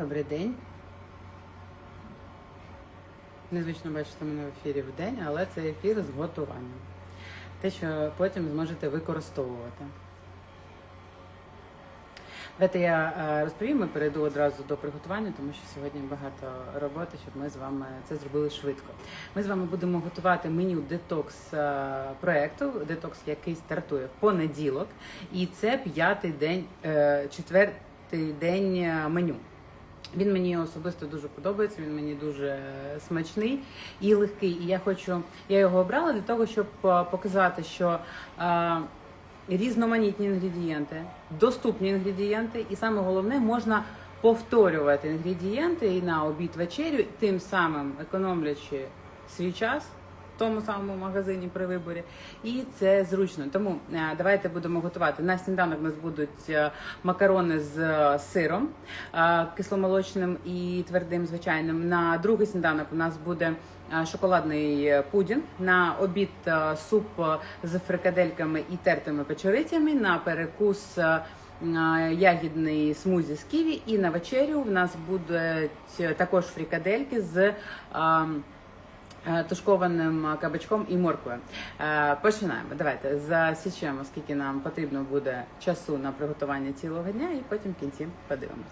Добрий день. Незвично бачити мене в ефірі в день, але це ефір з готуванням. Те, що потім зможете використовувати. Давайте я е, розповім і перейду одразу до приготування, тому що сьогодні багато роботи, щоб ми з вами це зробили швидко. Ми з вами будемо готувати меню детокс е, проекту, детокс, який стартує в понеділок, і це п'ятий день, е, четвертий день меню. Він мені особисто дуже подобається, він мені дуже смачний і легкий. І я хочу, я його обрала для того, щоб е, показати, що е, різноманітні інгредієнти, доступні інгредієнти, і саме головне, можна повторювати інгредієнти і на обід вечерю, тим самим економлячи свій час. Тому самому магазині при виборі, і це зручно. Тому е, давайте будемо готувати. На сніданок у нас будуть е, макарони з е, сиром кисломолочним і твердим, звичайним. На другий сніданок у нас буде шоколадний пудінг. На обід суп з фрикадельками і тертими печерицями. На перекус. Ягідний смузі з ківі, і на вечерю в нас будуть також фрикадельки з тушкованим кабачком і морквою. Е, Починаємо. Давайте засічемо, скільки нам потрібно буде часу на приготування цілого дня, і потім в кінці подивимось.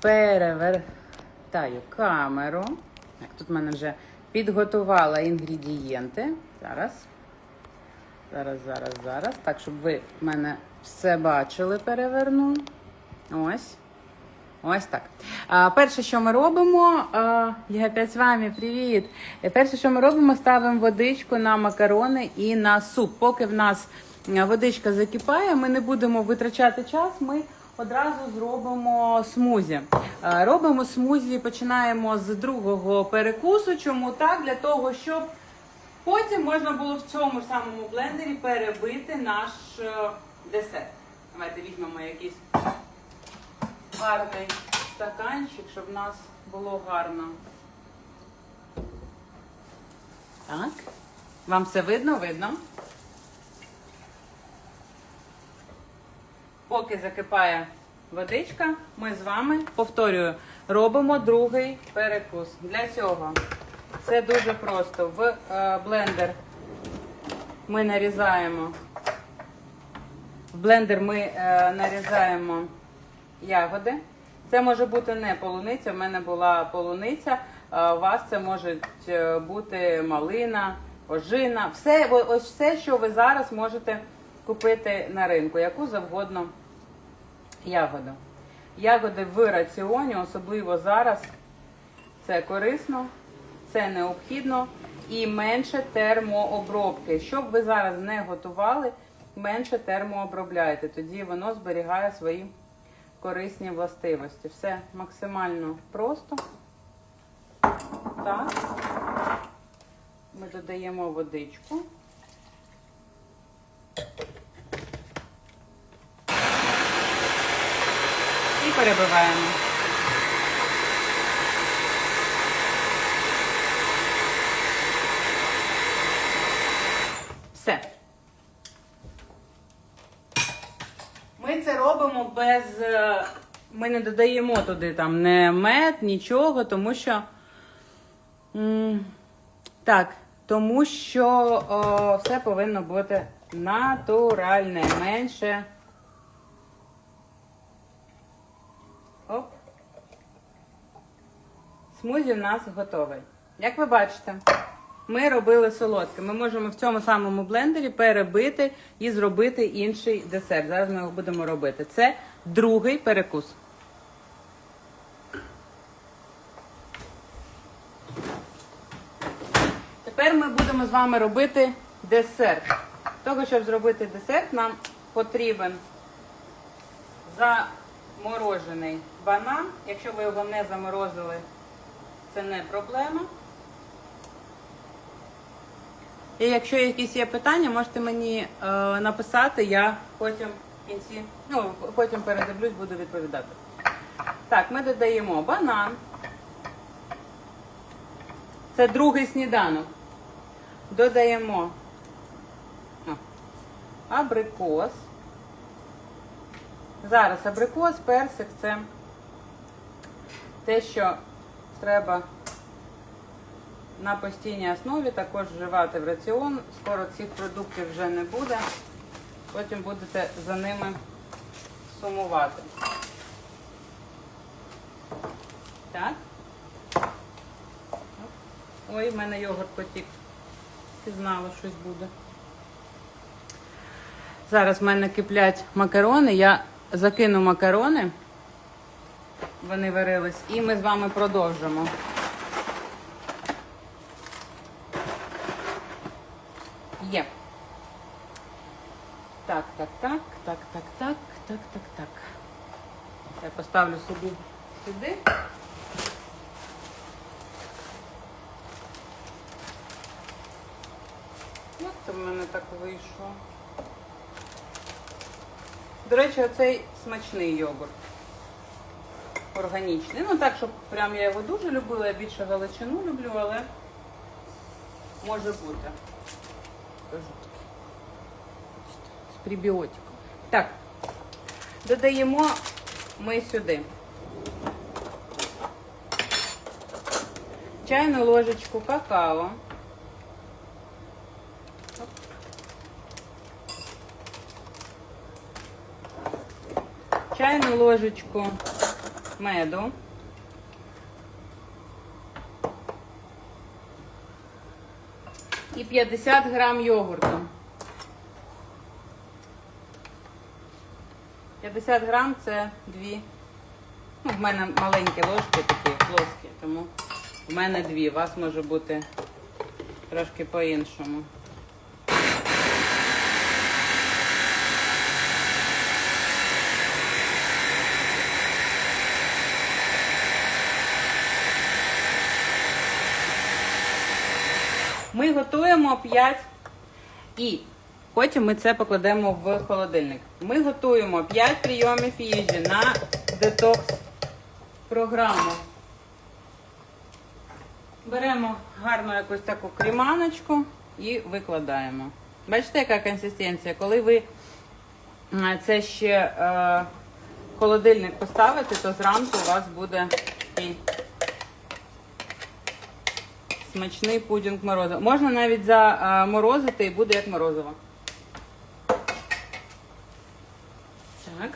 Перевертаю камеру. Так, тут в мене вже підготувала інгредієнти. Зараз. Зараз, зараз, зараз. Так, щоб ви в мене все бачили, переверну. Ось. Ось так. А, перше, що ми робимо, а, я опять з вами, привіт. Перше, що ми робимо, ставимо водичку на макарони і на суп. Поки в нас водичка закипає, ми не будемо витрачати час. Ми одразу зробимо смузі. Робимо смузі, починаємо з другого перекусу. Чому так? Для того, щоб потім можна було в цьому самому блендері перебити наш е, десерт. Давайте візьмемо якийсь гарний стаканчик, щоб в нас було гарно. Так. Вам все видно? Видно. Поки закипає водичка, ми з вами, повторюю, робимо другий перекус. Для цього це дуже просто. В е, блендер ми нарізаємо. В блендер ми е, нарізаємо ягоди. Це може бути не полуниця. В мене була полуниця. У вас це може бути малина, ожина. Все, ось все, що ви зараз можете купити на ринку, яку завгодно ягоду. Ягоди в раціоні, особливо зараз, це корисно, це необхідно і менше термообробки. Щоб ви зараз не готували, менше термообробляйте. Тоді воно зберігає свої корисні властивості. Все максимально просто. Так. Ми додаємо водичку. І перебиваємо. Все. Ми це робимо без. е, Ми не додаємо туди там не мед, нічого, тому що. Так, тому що о, все повинно бути натуральне, менше. Оп. Смузі в нас готовий. Як ви бачите, ми робили солодке. Ми можемо в цьому самому блендері перебити і зробити інший десерт. Зараз ми його будемо робити. Це другий перекус. Тепер ми будемо з вами робити десерт. Для того, щоб зробити десерт, нам потрібен заморожений банан. Якщо ви його не заморозили, це не проблема. І якщо якісь є питання, можете мені е, написати, я потім в кінці, ну, потім передивлюсь, буду відповідати. Так, ми додаємо банан. Це другий сніданок. Додаємо о, абрикос. Зараз абрикос, персик це те, що треба на постійній основі також вживати в раціон. Скоро цих продуктів вже не буде. Потім будете за ними сумувати. Так. Ой, в мене йогурт потік. Ти знала, щось буде. Зараз в мене киплять макарони. Я закину макарони. Вони варились. І ми з вами продовжимо. Є. Так, так, так, так, так, так, так, так, так. Я поставлю собі сюди. Як це в мене так вийшло? До речі, оцей смачний йогурт. Органічний. Ну так, щоб прям я його дуже любила, я більше галичину люблю, але може бути. Кажу прибіотиком. Так, додаємо ми сюди. Чайну ложечку какао. чайну ложечку меду. І 50 грам йогурту. 50 грам це дві. Ну, в мене маленькі ложки такі плоскі, тому в мене дві. У вас може бути трошки по-іншому. Ми готуємо 5 і потім ми це покладемо в холодильник. Ми готуємо 5 прийомів їжі на детокс програму. Беремо гарну якусь таку кріманочку і викладаємо. Бачите, яка консистенція? Коли ви е, це ще е, холодильник поставите, то зранку у вас буде такий смачний пудінг морозиво. Можна навіть заморозити і буде як морозиво. Так.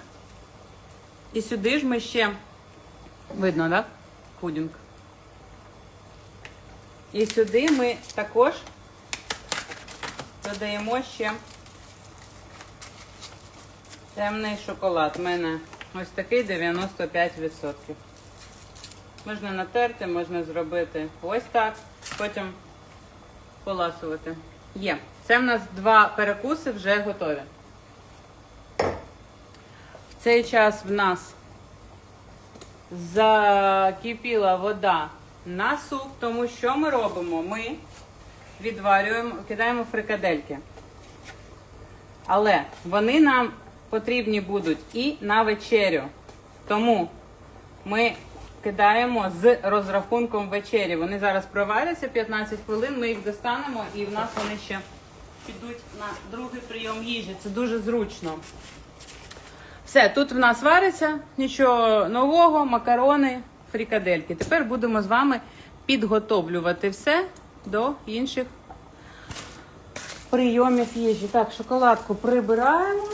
І сюди ж ми ще видно, так? Пудінг. І сюди ми також додаємо ще темний шоколад. У мене ось такий 95%. Можна натерти, можна зробити ось так, потім поласувати. Є. Це в нас два перекуси вже готові. Цей час в нас закипіла вода на суп, тому що ми робимо? Ми відварюємо, кидаємо фрикадельки. Але вони нам потрібні будуть і на вечерю. Тому ми кидаємо з розрахунком вечері. Вони зараз проваряться 15 хвилин, ми їх достанемо і в нас вони ще підуть на другий прийом їжі. Це дуже зручно. Все, тут в нас вариться, нічого нового, макарони, фрікадельки. Тепер будемо з вами підготовлювати все до інших прийомів їжі. Так, шоколадку прибираємо.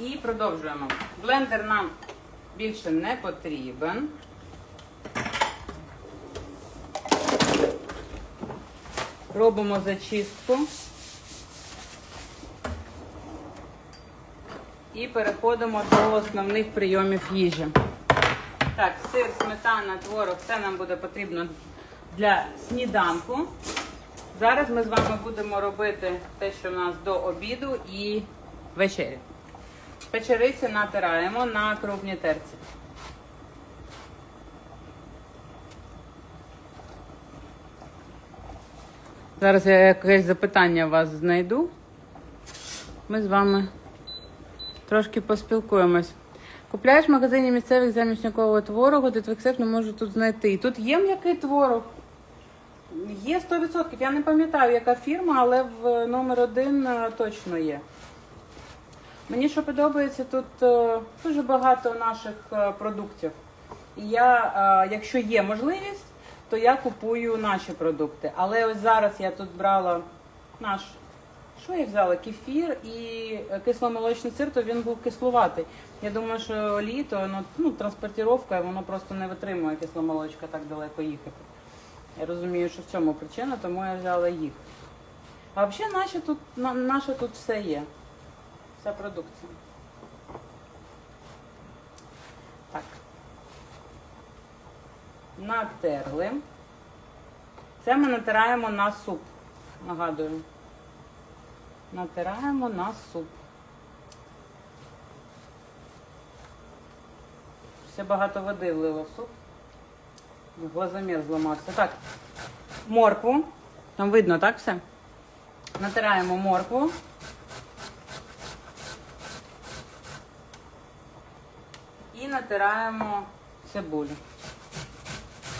І продовжуємо. Блендер нам більше не потрібен. Робимо зачистку. І переходимо до основних прийомів їжі. Так, сир, сметана, творог, це нам буде потрібно для сніданку. Зараз ми з вами будемо робити те, що в нас до обіду і вечері. Печериці натираємо на крупній терці. Зараз я якесь запитання у вас знайду. Ми з вами трошки поспілкуємось. Купляєш в магазині місцевих заміснyaкового творогу, де твексеп не можу тут знайти. І тут є м'який творог. Є 100%. Я не пам'ятаю, яка фірма, але в номер один е, точно є. Мені що подобається, тут е, дуже багато наших е, продуктів. І я, е, якщо є можливість, то я купую наші продукти. Але ось зараз я тут брала наш. Що я взяла? Кефір і е, кисломолочний сир, то він був кислуватий. Я думаю, що літо, ну, ну транспортировка, воно просто не витримує кисломолочка так далеко їхати. Я розумію, що в цьому причина, тому я взяла їх. А взагалі наше тут, на- наше тут все є. Вся продукція. Так. Натерли. Це ми натираємо на суп. Нагадую. Натираємо на суп. Ще багато води влило в суп. Глазомір зламався. Так, моркву. Там видно, так все? Натираємо моркву. І натираємо цибулю.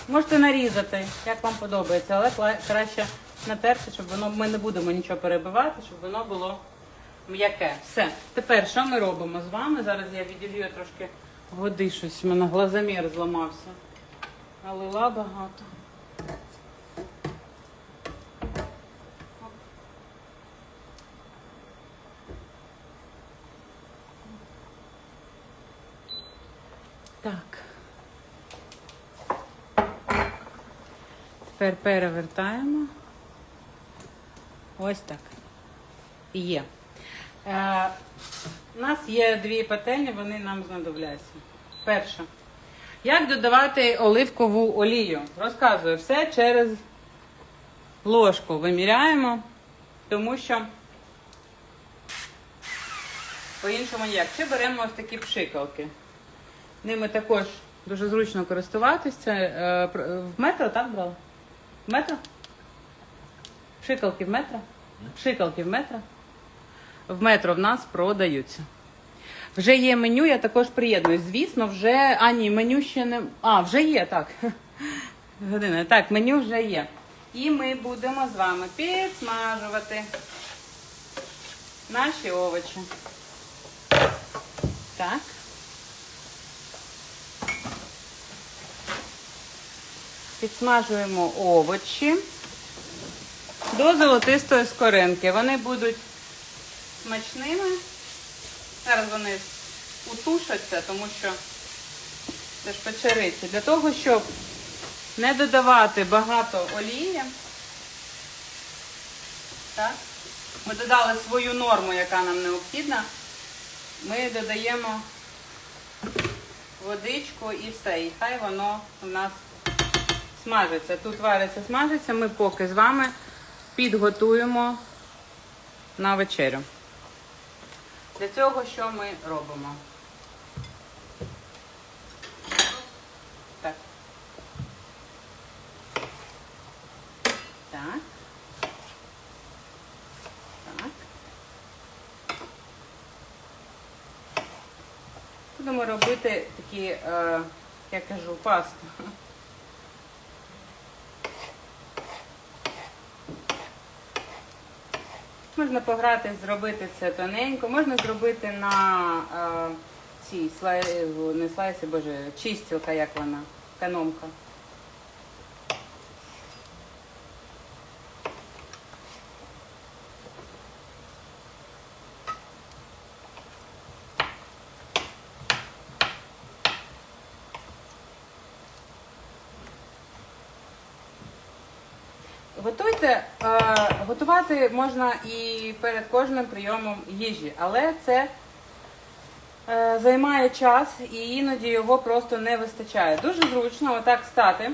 Можете нарізати, як вам подобається, але краще натерти, щоб воно ми не будемо нічого перебивати, щоб воно було м'яке. Все. Тепер що ми робимо з вами? Зараз я віділью трошки води, щось у мене глазомір зламався. Налила багато. Так. Тепер перевертаємо. Ось так. Є. Е, у нас є дві пательні, вони нам знадобляться. Перша. Як додавати оливкову олію? Розказую все через ложку виміряємо, тому що по-іншому ніяк. Ще беремо ось такі пшикалки. Ними також дуже зручно користуватися. Е, В метро, так брали? В метро? Пшикалки в метро? Пшикалки в метро? В метро в нас продаються. Вже є меню, я також приєднуюсь. Звісно, вже. А, ні, меню ще не. А, вже є, так. Година. Так, меню вже є. І ми будемо з вами підсмажувати наші овочі. Так. Підсмажуємо овочі до золотистої скоринки. Вони будуть смачними. Зараз вони утушаться, тому що це ж печериці. Для того, щоб не додавати багато олії, так, ми додали свою норму, яка нам необхідна. Ми додаємо водичку і все. І хай воно у нас смажиться. Тут вариться, смажиться. Ми поки з вами підготуємо на вечерю. Для цього що ми робимо? Так. Так. Так. Будемо робити такі, е, я кажу, пасту. Можна пограти, зробити це тоненько, можна зробити на е, цій слай, не слайсі, боже, чистілка, як вона, економка. Готуйте, е, готувати можна і перед кожним прийомом їжі, але це е, займає час і іноді його просто не вистачає. Дуже зручно отак стати,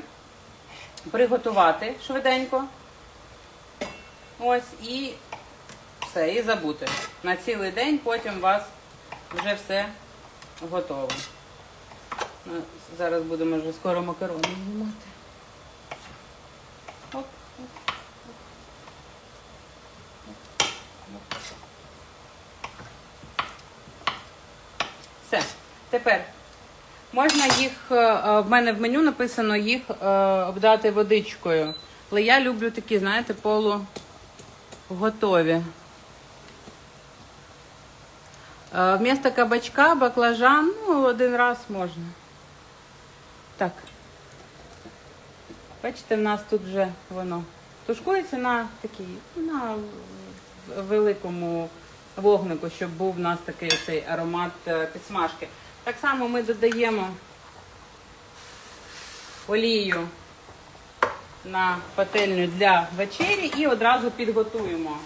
приготувати швиденько. Ось і все, і забути. На цілий день потім у вас вже все готово. Ну, Зараз будемо вже скоро макарони знімати. Все. Тепер можна їх, е, е, в мене в меню написано їх е, обдати водичкою. Але я люблю такі, знаєте, полуготові. Вмісто кабачка, баклажан, ну, один раз можна. Так. Бачите, в нас тут вже воно тушкується на такій, на великому вогнику, щоб був в нас такий цей аромат е, підсмажки. Так само ми додаємо олію на пательню для вечері і одразу підготуємо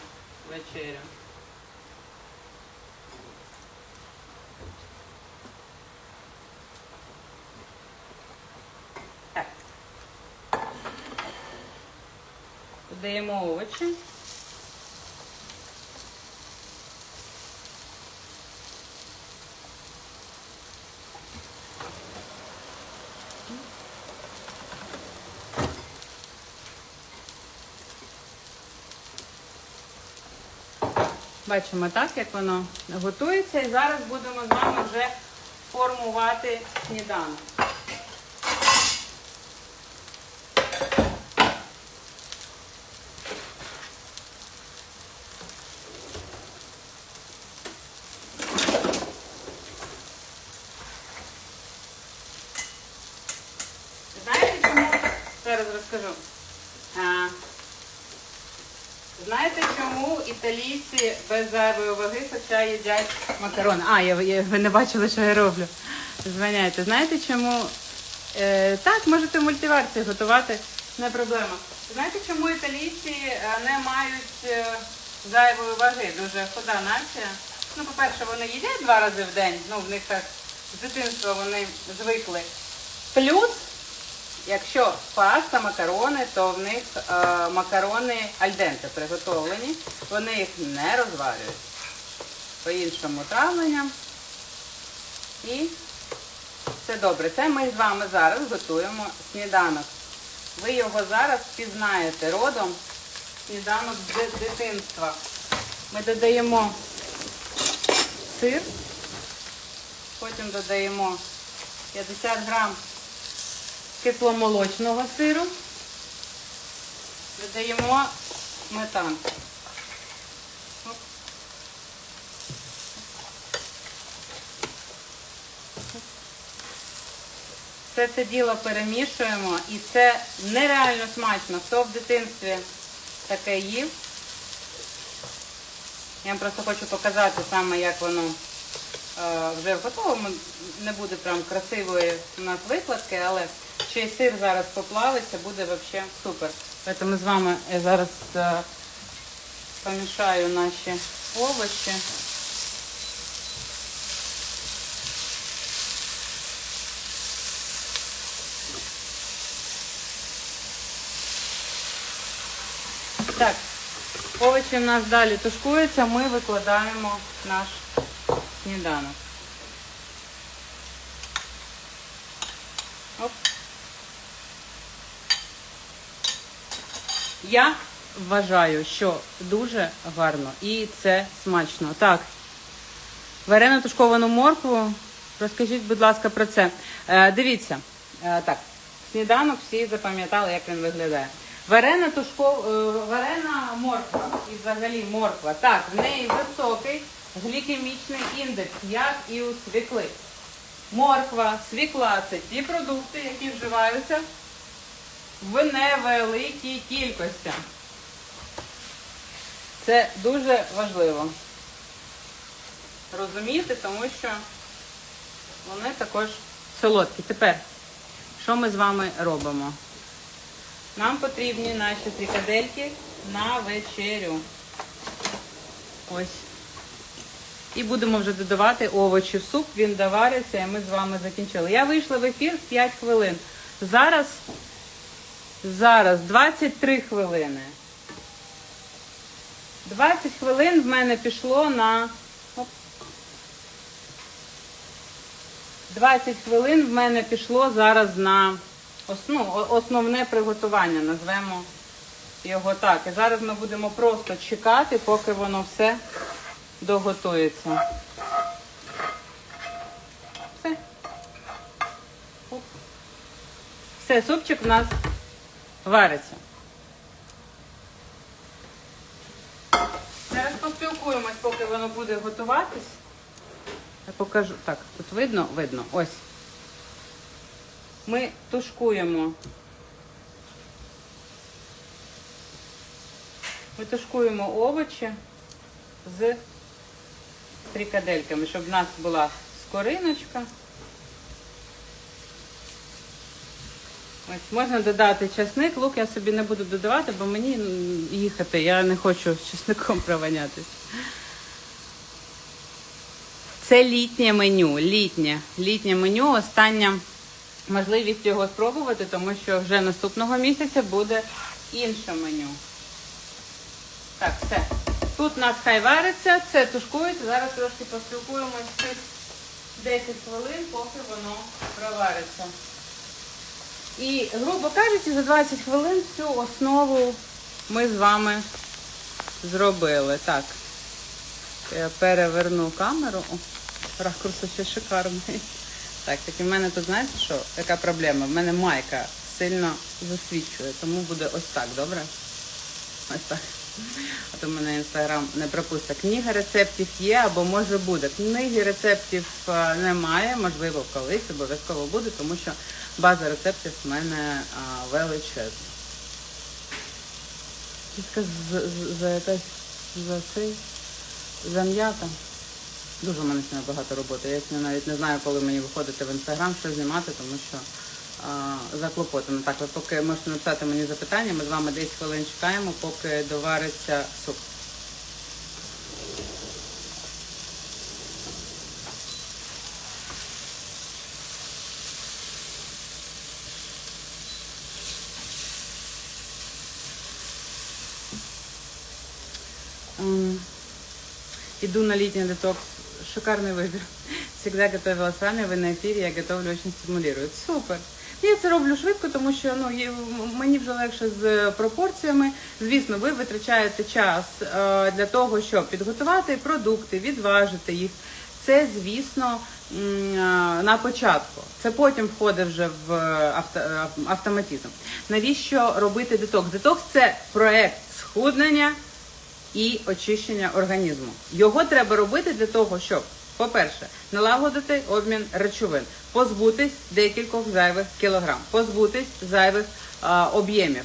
вечерю. Додаємо овочі. Бачимо так, як воно готується. І зараз будемо з вами вже формувати сніданок. Знаєте чому? Зараз розкажу. А, знаєте, чому італійці без зайвої ваги, хоча їдять макарони? А, я, я, ви не бачили, що я роблю. Звиняйте. Знаєте чому? Е, так, можете в мультиварці готувати, не проблема. Знаєте, чому італійці е, не мають е, зайвої ваги? Дуже хода нація. Ну, по-перше, вони їдять два рази в день, ну, в них так з дитинства вони звикли. Плюс Якщо паста, макарони, то в них е, макарони альденте приготовлені. Вони їх не розварюють по іншому травленням. І все добре. Це ми з вами зараз готуємо сніданок. Ви його зараз пізнаєте родом сніданок з дитинства. Ми додаємо сир, потім додаємо 50 грам кисломолочного сиру. Додаємо сметану. Все це діло перемішуємо і це нереально смачно. Хто в дитинстві таке їв? Я вам просто хочу показати саме, як воно е, вже в готовому. Не буде прям красивої у нас викладки, але ще й сир зараз поплавиться, буде взагалі супер. Тому з вами я зараз е, помішаю наші овочі. Так, овочі в нас далі тушкуються, ми викладаємо наш сніданок. Оп. Я вважаю, що дуже гарно і це смачно. Так, варено тушковану моркву. Розкажіть, будь ласка, про це. Е, дивіться, е, так, сніданок всі запам'ятали, як він виглядає. Варена тушков... е, варена морква і взагалі морква. Так, в неї високий глікемічний індекс, як і у свікли. Морква, свікла це ті продукти, які вживаються в невеликій кількості. Це дуже важливо розуміти, тому що вони також солодкі. Тепер, що ми з вами робимо? Нам потрібні наші фрикадельки на вечерю. Ось. І будемо вже додавати овочі в суп, він довариться, і ми з вами закінчили. Я вийшла в ефір 5 хвилин. Зараз, зараз 23 хвилини. 20 хвилин в мене пішло на. 20 хвилин в мене пішло зараз на ну, основне приготування, назвемо його так. І зараз ми будемо просто чекати, поки воно все доготується. Все. Все, супчик у нас вариться. Зараз поспілкуємось, поки воно буде готуватись. Я покажу. Так, тут видно? Видно. Ось. Ми тушкуємо. Ми тушкуємо овочі з фрикадельками, щоб в нас була скориночка. Ось можна додати часник, лук я собі не буду додавати, бо мені їхати, я не хочу з чесником провонятись. Це літнє меню, літнє, літнє меню. Остання можливість його спробувати, тому що вже наступного місяця буде інше меню. Так, все. Тут у нас хай вариться, це тушкується. Зараз трошки поспілкуємось цих 10 хвилин, поки воно провариться. І, грубо кажучи, за 20 хвилин всю основу ми з вами зробили. Так. Я переверну камеру. Ракурс ще шикарний. Так, так і в мене тут, знаєте що? Яка проблема? В мене майка сильно засвічує, тому буде ось так, добре? Ось так. А то мене інстаграм не пропустить. Книга рецептів є або може буде. Книги рецептів е, немає, можливо, колись обов'язково буде, тому що база рецептів в мене а, величезна. Тільки з- з- за якась за цей зам'ята. Дуже в мене сьогодні багато роботи. Я навіть не знаю, коли мені виходити в інстаграм, що знімати, тому що а, заклопотано. Так, ви поки можете написати мені запитання, ми з вами 10 хвилин чекаємо, поки довариться суп. Иду на летний детокс. Шикарный выбор. Всегда готовила с вами, ви на ефірі, я готовлю, очень стимулюють. Супер. Я це роблю швидко, тому що ну, мені вже легше з пропорціями. Звісно, ви витрачаєте час е, для того, щоб підготувати продукти, відважити їх. Це, звісно, е, на початку. Це потім входить вже в авто, е, автоматизм. Навіщо робити детокс? Детокс це проект схуднення і очищення організму. Його треба робити для того, щоб, по-перше, налагодити обмін речовин, позбутись декількох зайвих кілограм, позбутись зайвих об'ємів,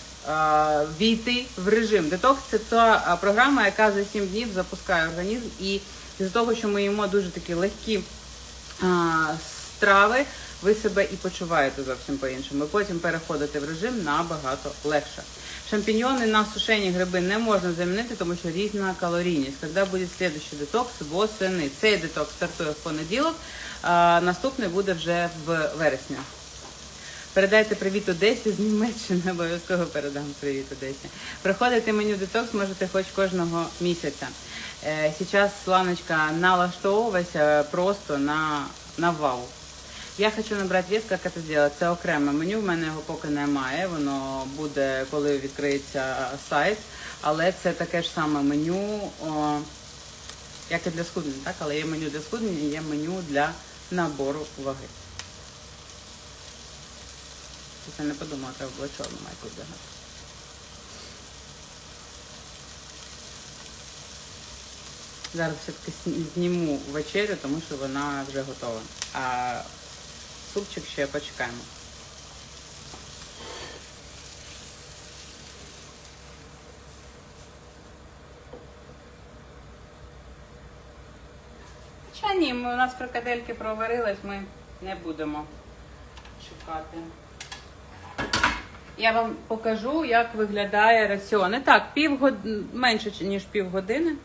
війти в режим. Детокс це та програма, яка за 7 днів запускає організм, і з того, що ми їмо дуже такі легкі страви, ви себе і почуваєте зовсім по-іншому. Потім переходите в режим набагато легше. Шампіньйони на сушені гриби не можна замінити, тому що різна калорійність. Коли буде слідуючий детокс восени. Цей детокс стартує в понеділок, а наступний буде вже в вересні. Передайте привіт Одесі з Німеччини, обов'язково передам привіт Одесі. Приходите меню детокс можете хоч кожного місяця. Е, Сейчас Сланочка налаштовувалася просто на, на вау. Я хочу набрати вес, як це зробити. Це окреме меню, в мене його поки немає. Воно буде, коли відкриється сайт. Але це таке ж саме меню, о, як і для схуднення, так? Але є меню для схуднення і є меню для набору ваги. Я не подумала, треба було чорну майку вдягати. Зараз все-таки зніму вечерю, тому що вона вже готова. А супчик ще почекаємо. Хоча ні, ми, у нас фрикадельки проварились, ми не будемо шукати. Я вам покажу, як виглядає раціон. І так, півгод... менше ніж півгодини.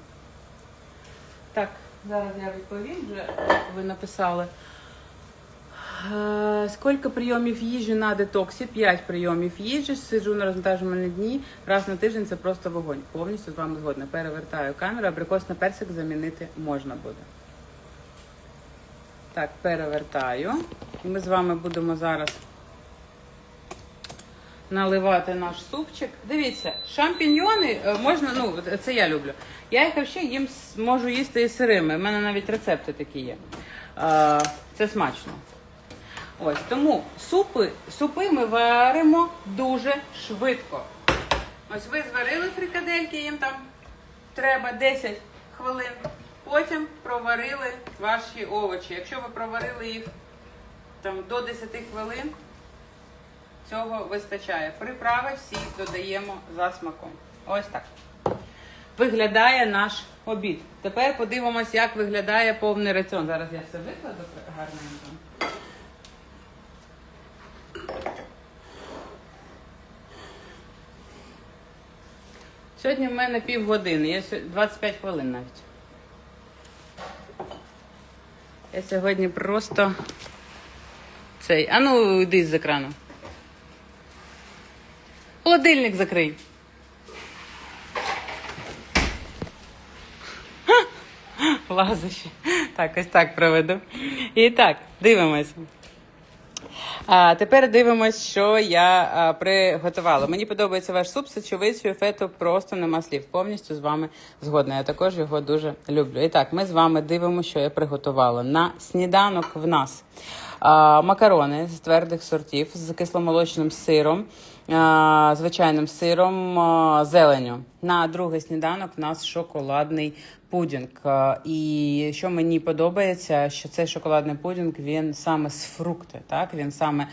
Так, зараз я відповім вже, як ви написали. Е, Скільки прийомів їжі на детоксі? 5 прийомів їжі. Сиджу на розвантажувальні дні. Раз на тиждень це просто вогонь. Повністю з вами згодна. Перевертаю камеру, абрикос на персик замінити можна буде. Так, перевертаю. І ми з вами будемо зараз наливати наш супчик. Дивіться, шампіньйони е, можна, ну це я люблю. Я їх взагалі їм можу їсти і сирими. У мене навіть рецепти такі є. Е, Це смачно. Ось тому супи, супи ми варимо дуже швидко. Ось ви зварили фрикадельки, їм там треба 10 хвилин. потім проварили ваші овочі. Якщо ви проварили їх там до 10 хвилин, цього вистачає. Приправи всі додаємо за смаком. Ось так. Виглядає наш обід. Тепер подивимось, як виглядає повний раціон. Зараз я все викладу гарненько. Сьогодні в мене півгодини, я сьо- 25 хвилин навіть. Я сьогодні просто цей. А ну йди з екрану. Холодильник закрий. Лазище. Так, ось так проведу. І так, дивимося. А тепер дивимось, що я а, приготувала. Мені подобається ваш суп з сечовицею фету, просто нема слів. Повністю з вами згодна. Я також його дуже люблю. І так, ми з вами дивимося, що я приготувала. На сніданок в нас а, макарони з твердих сортів з кисломолочним сиром, звичайним сиром, зеленю. На другий сніданок в нас шоколадний пудінг. І що мені подобається, що цей шоколадний пудінг він саме з фрукти, так він саме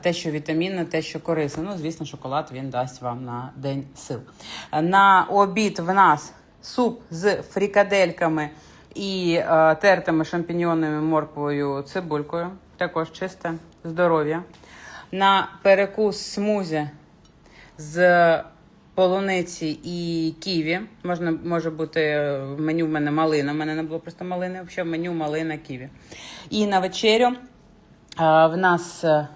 те, що вітамінне, те, що корисне. Ну, звісно, шоколад він дасть вам на день сил. На обід в нас суп з фрікадельками і тертими шампіньонами, морквою, цибулькою. Також чисте здоров'я. На перекус смузі з полуниці і ківі. Можна може бути в меню в мене малина. У мене не було просто малини, взагалі меню малина ківі. І на вечерю а, в нас е,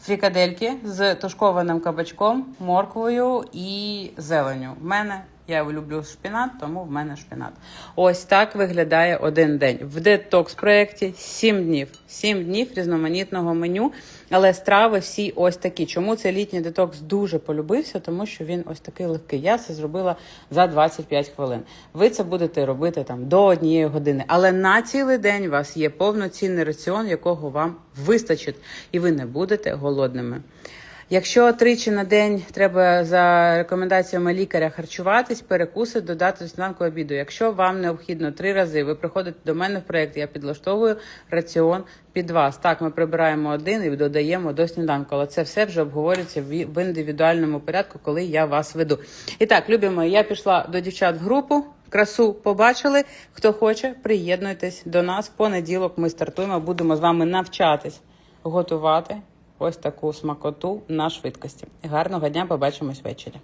фрікадельки з тушкованим кабачком, морквою і зеленю. В мене я люблю шпінат, тому в мене шпінат. Ось так виглядає один день. В детокс проєкті 7 днів. 7 днів різноманітного меню, але страви всі ось такі. Чому цей літній детокс дуже полюбився? Тому що він ось такий легкий. Я це зробила за 25 хвилин. Ви це будете робити там до однієї години. Але на цілий день у вас є повноцінний раціон, якого вам вистачить, і ви не будете голодними. Якщо тричі на день треба за рекомендаціями лікаря харчуватись, перекуси додати до сніданку обіду. Якщо вам необхідно три рази, ви приходите до мене в проєкт, я підлаштовую раціон під вас. Так, ми прибираємо один і додаємо до сніданку, але це все вже обговорюється в індивідуальному порядку, коли я вас веду. І так, любі мої, я пішла до дівчат в групу. Красу побачили. Хто хоче, приєднуйтесь до нас. В понеділок ми стартуємо. Будемо з вами навчатись готувати ось таку смакоту на швидкості. Гарного дня, побачимось ввечері.